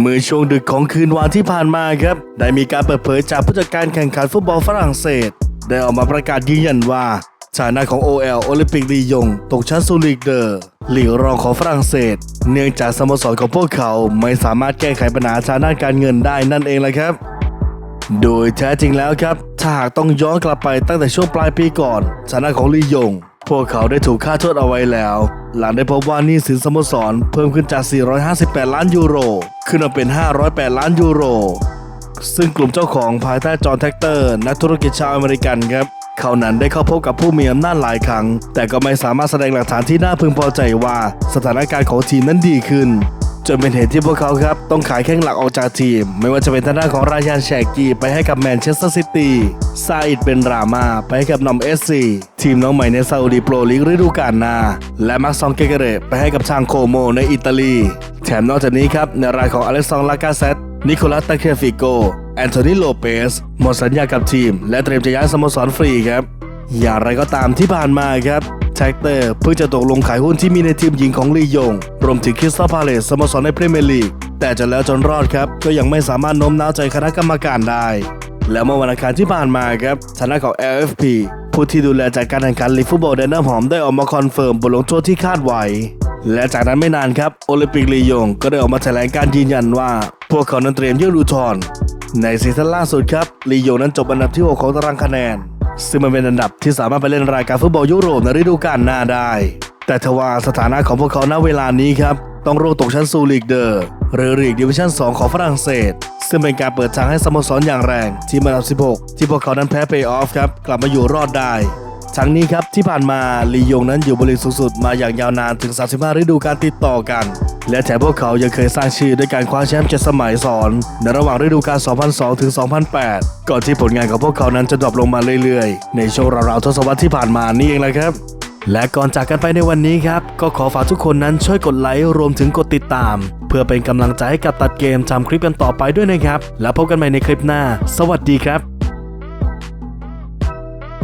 เมื่อช่วงดึกของคืนวันที่ผ่านมาครับ ได้มีการเปิดเผยจากผู้จัดการแข่งขันฟุตบอลฝรั่งเศส ได้ออกมาประกาศยืนยันว่าฐานะของ OL โอลิมปิกลียง ตกชั้นสู่ลีกเดอร์ลีกรองของฝรั่งเศส เนื่องจากสโมสรของพวกเขาไม่สามารถแก้ไขปัญหาทางด้านการเงินได้นั่นเองแหละครับ โดยแท้จริงแล้วครับ ถ้าหากต้องย้อนกลับไปตั้งแต่ช่วงปลายปีก่อนฐานะของลียง พวกเขาได้ถูกค่าโทษเอาไว้แล้ว หลังได้พบว่านี้สินสโมสรเพิ่มขึ้นจาก 458 ล้านยูโร ขึ้นมาเป็น 508 ล้านยูโร ซึ่งกลุ่มเจ้าของภายใต้จอห์นแท็กเตอร์ นักธุรกิจชาวอเมริกันครับ เขานั้นได้เข้าพบกับผู้มีอำนาจหลายครั้ง แต่ก็ไม่สามารถแสดงหลักฐานที่น่าพึงพอใจว่าสถานการณ์ของทีมนั้นดีขึ้นจนเป็นเหตุที่พวกเขาครับต้องขายแข้งหลักออกจากทีม ไม่ว่าจะเป็นทางด้านของรายานแชกกีไปให้กับแมนเชสเตอร์ซิตี้ซาอิดเป็นรามาไปให้กับนอมเอสซีทีมน้องใหม่ในซาอุดีโปรลีกฤดูกาลหน้า และมักซองเกเกเรไปให้กับชางโคโมในอิตาลี มนอกจากนี้ครับในรายของอเล็กซองลากาเซตนิโคลัสตาเคฟิโก แอนโทนีโลเปส หมดสัญญากับทีม และเตรียมจะย้ายสโมสรฟรีครับ อย่างไรก็ตามที่ผ่านมาครับแท็กเตอร์เพิ่งจะตกลงขายหุ้นที่มีในทีมหญิงของลียง รวมถึงคริสตัลพาเลสสโมสรในพรีเมียร์ลีก แต่จนแล้วจนรอดครับ ก็ยังไม่สามารถโน้มน้าวใจคณะกรรมการได้ แล้วเมื่อวันอังคารที่ผ่านมาครับทางด้านของ LFP ผู้ที่ดูแลจัดการแข่งขันลีกฟุตบอลแดนน้ำหอมได้ออกมาคอนเฟิร์มบทลงโทษที่คาดไว้ และจากนั้นไม่นานครับโอลิมปิกลียงก็ได้ออกมาแถลงการยืนยันว่า พวกเขานั้นเตรียมยื่นอุทธรณ์ในซีซั่นล่าสุดครับลียงนั้นจบอันดับที่ 6 ของตารางคะแนน ซึ่งมันเป็นอันดับที่สามารถไปเล่นรายการฟุตบอลยุโรปในฤดูกาลหน้าได้ แต่ทว่าสถานะของพวกเขาณเวลานี้ครับต้องร่วงตกชั้นสู่ลีกเดอร์หรือลีกดิวิชั่น 2 ของฝรั่งเศส ซึ่งเป็นการเปิดทางให้สโมสรอย่างแรง ที่อันดับ 16 ที่พวกเขานั้นแพ้เพย์ออฟครับกลับมาอยู่รอดได้ ทั้งนี้ครับที่ผ่านมาลียงนั้นอยู่บริสูงสุดมาอย่างยาวนานถึง 35 ฤดูกาลติดต่อกัน และแถมพวกเขายังเคยสร้างชื่อด้วยการคว้าแชมป์เจ็ดสมัยซ้อน ในระหว่างฤดูกาล 2002 ถึง 2008 ก่อนที่ผลงานของพวกเขานั้นจะดรอปลงมาเรื่อยๆ ในช่วงราวๆทศวรรษที่ผ่านมานี่เองแหละครับและก่อนจากกันไปในวันนี้ครับ ก็ขอฝากทุกคนนั้นช่วยกดไลค์รวมถึงกดติดตาม เพื่อเป็นกำลังใจให้กับตัดเกมทำคลิปกันต่อไปด้วยนะครับ แล้วพบกันใหม่ในคลิปหน้า สวัสดีครับ